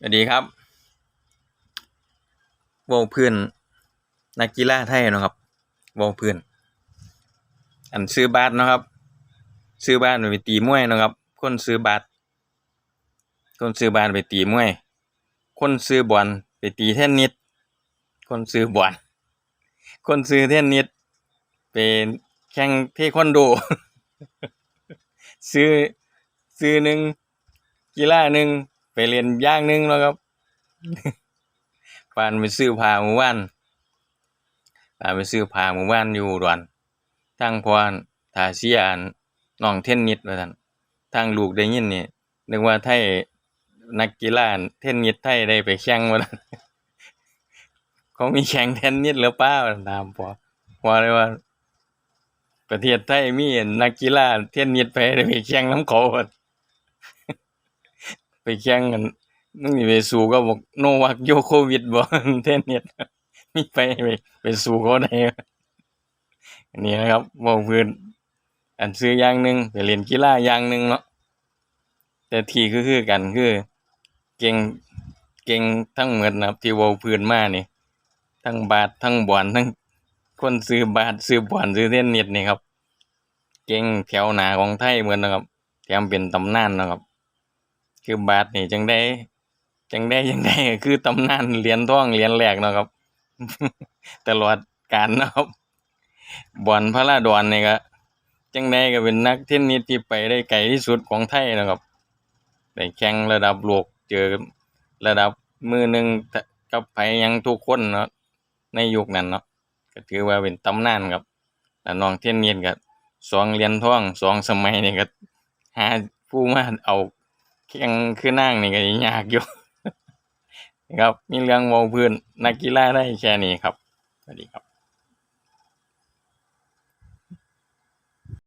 สวัสดีครับวงพื้นนักกีฬาไทยเนะครับวงพื้น อันซื้อบาสนะครับ ซื้อบาสไปตีมวยนะครับ คนซื้อบาสคนซื้อบาสไปตีมวย คนซื้อบอลไปตีเทนนิสคนซื้อบอลคนซื้อเทนนิสเป็นแข่งเทควันโด ซื้อซื้อหนึ่งกีฬาหนึ่ง ไปเรียนย่างหนึ่งแล้วครับปานไปซื้อผ้าหมู่บ้านปานไปซื้อผ้าหมู่บ้านอยู่อุดอนทางพรทาเสียนน้องเทนนิสว่าซั่นทางลูกได้ยินนี่นึกว่าไทยนักกีฬาเทนนิสไทยได้ไปแข่งว่าซั่นเขามีแข่งเทนนิสหรือเปล่าถามพอพอเลยว่าประเทศไทยมีนักกีฬาเทนนิสไปได้ไปแข่งน้ำเขา ไปแข่งกันมึงสิไปสู้ก็บอกโนวัคโยโควิดบ่เทนนิสมีไปไปไปสู้เขาได้อันนี้นะครับเว้าพื้นอันซื้ออย่างหนึ่งไปเล่นกีฬาอย่างหนึ่งเนาะแต่ทีคือคือกันคือ เก่งเก่งทั้งหมดนะครับที่เว้าพื้นมานี่ทั้งบาสทั้งบอลทั้งคนซื้อบาสซื้อบอลซื้อเทนนิสนี่ครับ เก่งแถวหน้าของไทยเหมือนนะครับแถมเป็นตำนานนะครับ คือบาสนี่จังได้จังได้จังได้ก็คือตำนานเหรียญทองเหรียญแรกเนาะครับ ตลอดกาลนะครับบอลพระราดอนนี่ก็จังได้ก็เป็นนักเทนนิสที่ไปได้ไกลที่สุดของไทยนะครับได้แข่งระดับโลกเจอระดับมือหนึ่งกับไผยังทุกคนเนาะในยุคนั้นเนาะก็ถือว่าเป็นตำนานครับแล้วน้องเทนนิสก็สองเหรียญทองสองสมัยนี่ก็หาผู้มาเอา แข่งคือนั่งนี่ก็ยากอยู่ครับ มีเรื่องเว้าพื้นนักกีฬาได้แค่นี้ครับสวัสดีครับ